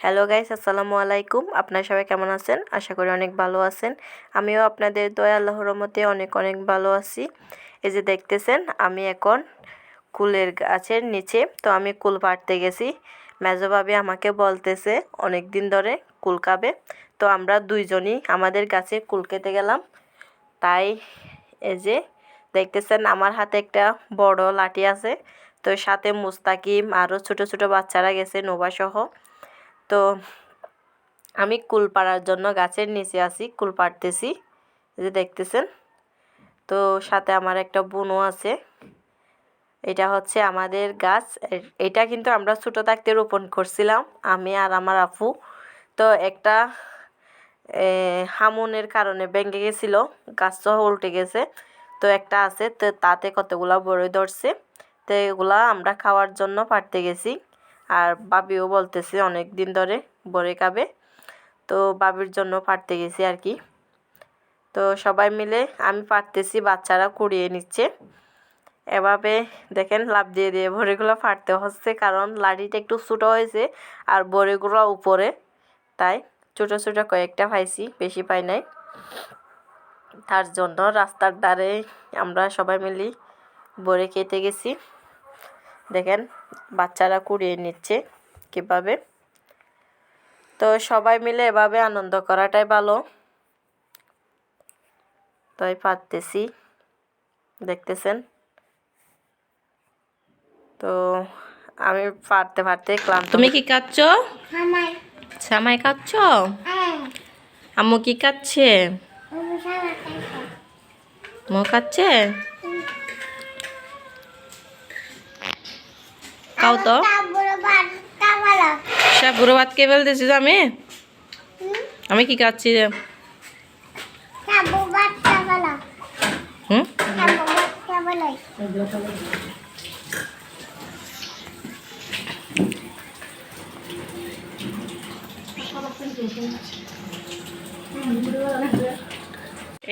Hello guys আসসালামু আলাইকুম আপনারা সবাই কেমন আছেন? আশা করি অনেক ভালো আছেন। আমিও আপনাদের দয়া, আল্লাহর রহমতে অনেক অনেক ভালো আছি। এই যে দেখতেছেন, আমি এখন কুলের গাছের নিচে, তো আমি কুল পাড়তে গেছি। মেজো ভাবি আমাকে বলতেছে, অনেক দিন ধরে কুল খাবে। তো আমরা দুইজনই আমাদের গাছে কুল খেতে গেলাম। তাই এই যে দেখতেছেন, আমার হাতে একটা বড় লাঠি আছে। তো সাথে মুস্তাকিম আরও ছোট ছোট বাচ্চারা গেছে, নোবাসহ। তো আমি কুল পাড়ার জন্য গাছের নিচে আছি, কুল পাড়তেছি যে দেখতেছেন। তো সাথে আমার একটা বোনও আছে, এটা হচ্ছে আমাদের গাছ এটা কিন্তু আমরা ছোটো থাকতে রোপণ করছিলাম, আমি আর আমার আপু। তো একটা হামুনের কারণে ভেঙে গেছিল গাছটা উল্টে গেছে, তো একটা আছে, তো তাতে কতগুলা বড়ই ধরছে, তো এগুলা আমরা খাওয়ার জন্য পাড়তে গেছি। আর বাবিও বলতেছে অনেক দিন ধরে বড়ে খাবে তো বাবির জন্য পাড়তে গেছি আর কি। তো সবাই মিলে আমি পারতেছি, বাচ্চারা কুড়িয়ে নিচ্ছে। এভাবে দেখেন লাভ দিয়ে দিয়ে বড়িগুলো ফাটতে হচ্ছে, কারণ লাঠিটা একটু ছোটো হয়েছে আর বড়িগুলো উপরে। তাই ছোটো ছোটো কয়েকটা পাইছি, বেশি পাই নাই। তার জন্য রাস্তার ধারে আমরা সবাই মিলি বড়ি খেতে গেছি। দেখেন বাচ্চারা কুড়িয়ে নিচ্ছে কীভাবে। তো সবাই মিলে এভাবে আনন্দ করাটাই ভালো। তাই পারতেছি। দেখতেছেন? তো আমি পারতে পারতে ক্লান্ত। তুমি কি খাচ্ছ আমার সামাই খাচ্ছ হ্যাঁ। আম্মু কি খাইছি মো খাচ্ছে খাও তো। সব বুড়ো ভাত কে ফেলতেছি আমি? আমি কি খাচ্ছি রে? হুম?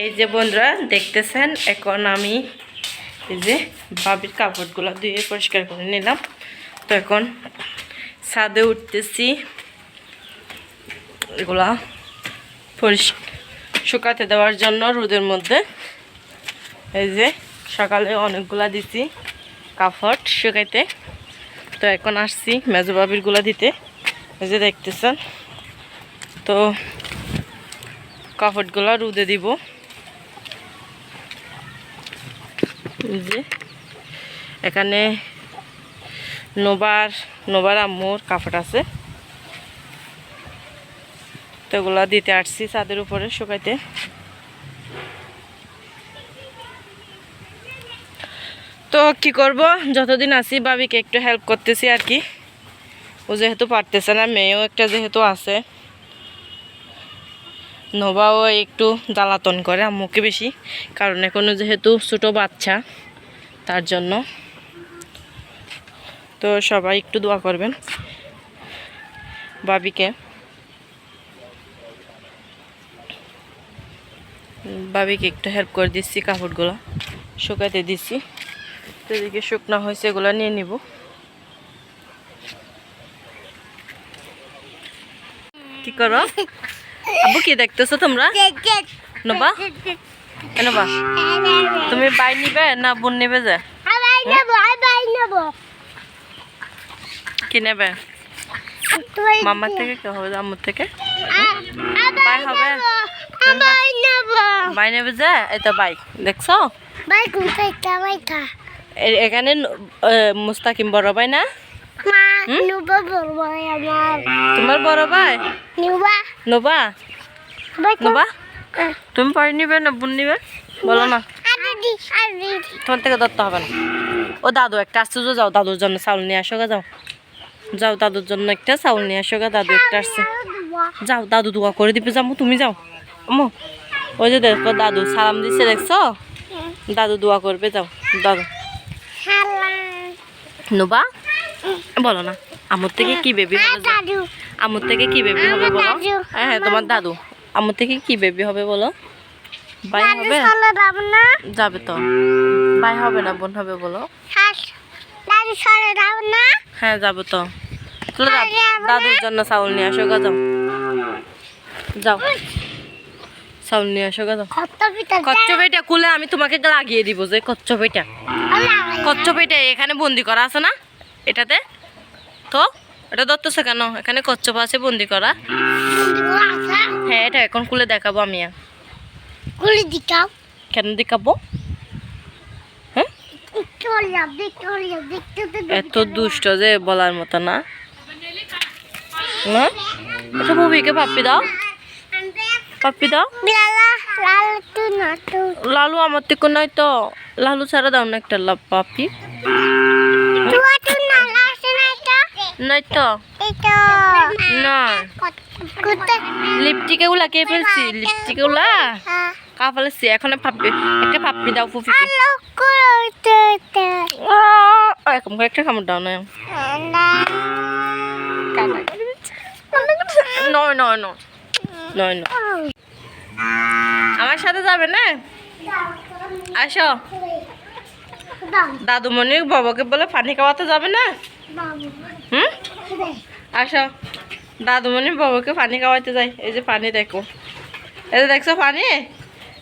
এই যে বন্ধুরা দেখতেছেন এখন আমি এই যে বাবির কাপড়গুলো ধুয়ে পরিষ্কার করে নিলাম। তো এখন ছাদে উঠতেছি। এগুলা পরিষ্কার শুকাতে দেওয়ার জন্য রোদের মধ্যে। এই যে সকালে অনেকগুলা দিছি কাফট শুকাইতে। তো এখন আসছি মেজো বাবিরগুলা দিতে। এই যে দেখতেছেন। তো কাপড়গুলো রোদে দিব। যে এখানে নোবার নোবার আম্মুর কাপড় আছে। তো এগুলো দিতে আসছি ছাদের উপরে শুকাইতে। তো কি করব? যতদিন আছি বাবিকে একটু হেল্প করতেছি আর কি। ও যেহেতু পারতেছে না, মেয়েও একটা যেহেতু আছে। নোবাও একটু জ্বালাতন করে আম্মুকে বেশি, কারণ এখনও যেহেতু ছোটো বাচ্চা, তার জন্য তো সবাই একটু দোয়া করবেন বাবিকে। বাবিকে একটু হেল্প করে দিচ্ছি কাপড়গুলো শুকাতে দিচ্ছি। তো এদিকে শুকনা হয়েছে, এগুলো নিয়ে নিব। কি করো? আব্বু কি দেখতেছো তোমরা? নবা? তুমি বাই নিবে না বোন নেবে যে আবাই নেব আবাই নেব কি নেবে? মামার থেকে কি হবে আম্মুর থেকে? আবাই হবে? বাই নেবে। যে? এই তো বাই। দেখছ? বাই এখানে মুস্তাকিম বড় ভাই না? তোমার বড় ভাই? নুবা। নোবা? বাই নোবা? তুমি পরে নিবে না বোন নিবে? বলো না তোমার থেকে ধরতে হবে না। ও দাদু একটা আসছে যে যাও দাদুর জন্য চাউল নিয়ে আসো যাও। যাও দাদুর জন্য একটা চাউল নিয়ে আসো গা দাদু একটা আসছে। যাও দাদু দোয়া করে দিবে যাব তুমি যাও। আমো ওই যে দেখো দাদু সালাম দিচ্ছে দেখছ? দাদু দোয়া করবে যাও দাদু। নোবা বলো না আমর থেকে কি বেবি হবে যাও। থেকে কি বেবি হবে বলো। হ্যাঁ হ্যাঁ তোমার দাদু। আমর থেকে কি বেবি হবে বলো। বাই হবে? যাবে তো। বাই হবে না বোন হবে বলো। দাদু চলে যাব না। হ্যাঁ যাব তো। দাদ- দাদুর জন্য চাউল নিয়ে আসো গা যাও। যাও। চাউল নিয়ে আসো গা যাও। এটা খুলে আমি তোমাকে লাগিয়ে দিব যে কচ্ছপ এটা এখানে বন্দি করা আছে না? এটাতে? তো? এটা ধরতেছে কেন? এখানে কচ্ছপ আছে বন্দি করা। হ্যাঁ এটা এখন কুলে দেখাবো আমি। গুলি কেন দেখাবো হ্যাঁ ভিক্টোরিয়া ভিক্টোরিয়া দেখতে তো এত দুষ্ট যে বলার মতো না। না এটা পাপ্পি দাও। পাপ্পি দাও। লালা লাল তু না তু লালু আমার থেকে নয় তো। লালু ছাড়া দাও না একটা লাভ পাপি তুয়া তু না। লিপস্টিক এগুলা কে ফেলছি? লিপস্টিক এগুলা কা ফেলেছি এখন পাপ্পি একটা পাপ্পি দাও তে এরকম করে একটা কামড় দাও না। নয় নয় নয় নয় নয় আমার সাথে যাবে না? আসো। দাদুমণি বাবাকে বলে পানি খাওয়াতে যাবে না? হুম? আসো। দাদুমণি বাবাকে পানি খাওয়াতে যাই এই যে পানি দেখো। এই যে দেখছ পানি?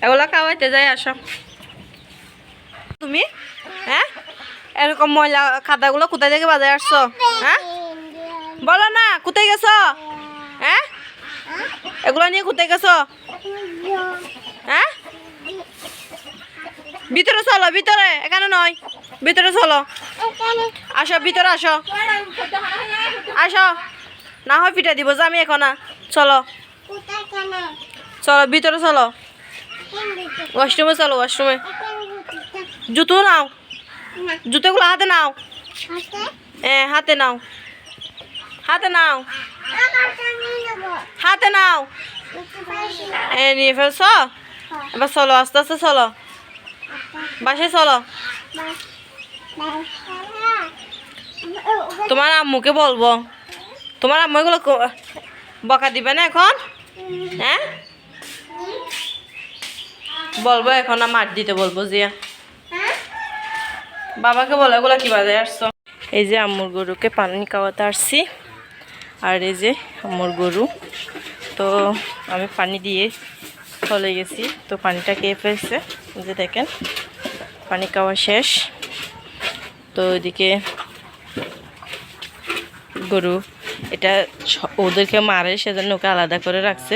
এগুলো খাওয়াইতে যাই আসো। তুমি? হ্যাঁ? এরকম ময়লা খাতাগুলো কোথায় থেকে বাজারে আসছো? হ্যাঁ? বলো না কোথায় গেছো? হ্যাঁ? এগুলো নিয়ে কোথায় গেছো? হ্যাঁ? ভিতরে চলো ভিতরে এখানে নয়। ভিতরে চলো। আসো ভিতরে আসো। আসো। না হয় পিঠা দিব যে আমি এখন চলো। চলো ভিতরে চলো। ওয়াশরুমে চলো, ওয়াশরুমে। জুতো নাও। জুতোগুলো হাতে নাও। হ্যাঁ হাতে নাও। হাতে নাও। হাতে নাও। এ, নিয়ে ফেলছ? এবার চলো, আস্তে আস্তে চলো। বাসে চলো। তোমার আম্মুকে বলব। তোমার আম্মু এগুলো বকা দিবে না এখন? হ্যাঁ? বলব, এখন মার দিতে বলব, জিয়া। বাবাকে বলো, এগুলো কি বাজে আসছো? এই যে আম্মুর গরুকে পানি খাওয়াতে আসছি, আর এই যে আম্মুর গরু। তো আমি পানি দিয়ে চলে গেছি, তো পানিটা খেয়ে ফেলছে যে দেখেন, পানি খাওয়া শেষ। তো ওইদিকে গরু, এটা ওদেরকে মারে, সেজন্য ওকে আলাদা করে রাখছে।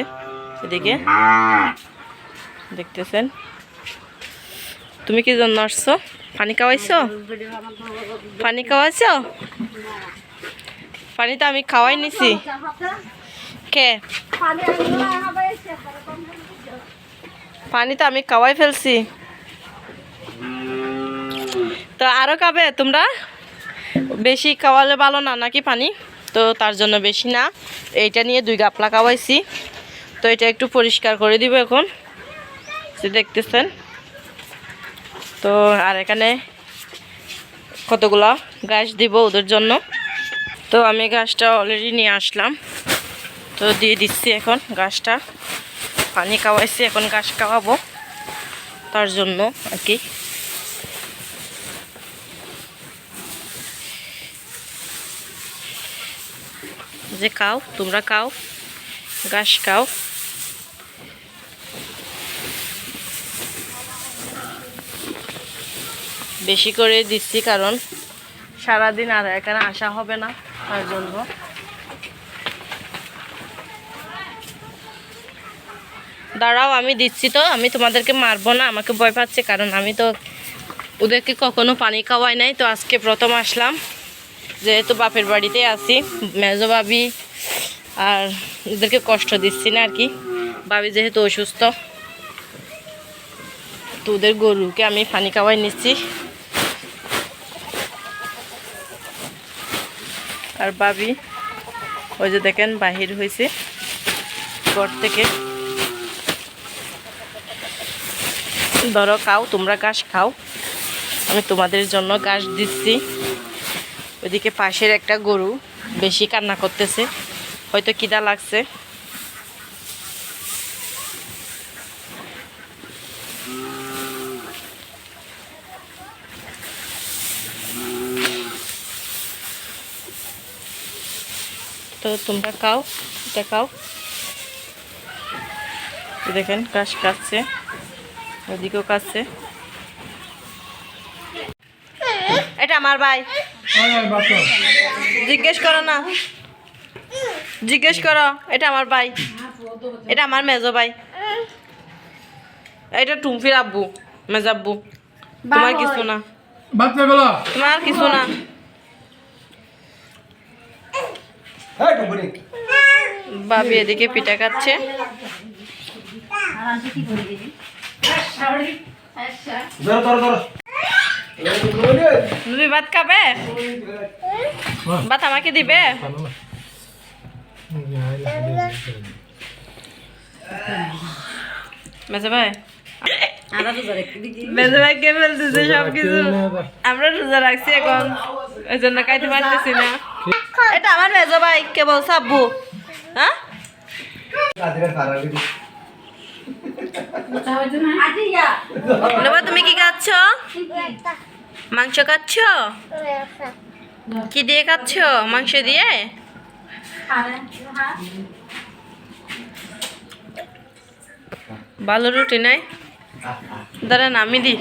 এদিকে দেখতেছেন। তুমি কি জন্য আসছো? পানি খাওয়াইছো? পানি খাওয়াইছো? পানি তো আমি খাওয়াই নিছি। কে? পানি তো আমি খাওয়াই ফেলছি। তো আরও খাবে তোমরা? বেশি খাওয়ালে ভালো না, নাকি পানি? তো তার জন্য বেশি না। এইটা নিয়ে দুই গাপলা খাওয়াইছি। তো এটা একটু পরিষ্কার করে দিব এখন। যে দেখতেছেন। তো আর এখানে কতগুলো গাছ দিব ওদের জন্য। তো আমি গাছটা অলরেডি নিয়ে আসলাম। তো দিয়ে দিচ্ছি এখন গাছটা পানি খাওয়াইছি, এখন গাছ খাওয়াবো। তার জন্য আর কি। যে খাও, তোমরা খাও গাছ খাও। বেশি করে দিচ্ছি, কারণ সারাদিন আর এখানে আসা হবে না, তার জন্য। দাঁড়াও, আমি দিচ্ছি তো, আমি তোমাদেরকে মারবো না, আমাকে ভয় পাচ্ছে, কারণ আমি তো ওদেরকে কখনো পানি খাওয়াই নাই, তো আজকে প্রথম আসলাম। যেহেতু বাপের বাড়িতে আছি, মেজো ভাবি আর ওদেরকে কষ্ট দিচ্ছি না আর কি। ভাবি যেহেতু অসুস্থ, তো ওদের গরুকে আমি পানি খাওয়াই নিচ্ছি। আর বাবি, ওই যে দেখেন বাহির হয়েছে ঘর থেকে। ধরো খাও, তোমরা ঘাস খাও। আমি তোমাদের জন্য ঘাস দিচ্ছি। ওইদিকে পাশের একটা গরু বেশি কান্না করতেছে। হয়তো কিদা লাগছে। তো তোমরা খাও এটা খাও। দেখেন কাশ কাটছে ওদিকেও কাটছে। এটা আমার ভাই। জিজ্ঞেস করো না। জিজ্ঞেস করো এটা আমার ভাই। এটা আমার মেজো ভাই। এটা টুমফির আব্বু মেজাব্বু তোমার কিছু না। তোমার কিছু না। বাবি এদিকে পিঠা খাচ্ছে। তুমি ভাত খাবে? ভাত আমাকে দিবে? মেজে ভাই মেজে ভাই কে ফেলতেছে সব কিছু আমরা রোজা রাখছি এখন ওই জন্য খাইতে পারতেছি না। এটা আমার মেজো ভাই, কে বলছে আব্বু? হ্যাঁ? তুমি কি খাচ্ছ? মাংস খাচ্ছ? কি দিয়ে খাচ্ছ? মাংস দিয়ে? ভালো রুটি নাই? দাঁড়ান, আমি দি।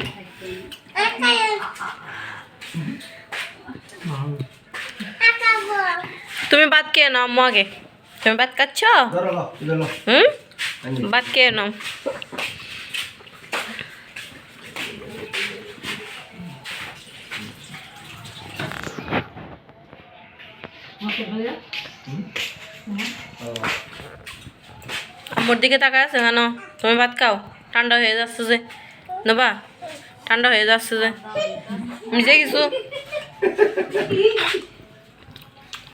তুমি ভাত কে নাও আম্মু আগে। তুমি ভাত খাচ্ছ? হুম? ভাত কে নাও। আম্মুর দিকে তাকায় আছে কেন? তুমি ভাত খাও। ঠান্ডা হয়ে যাচ্ছে যে। নেবা ঠান্ডা হয়ে যাচ্ছে যে। নিজে কিছু।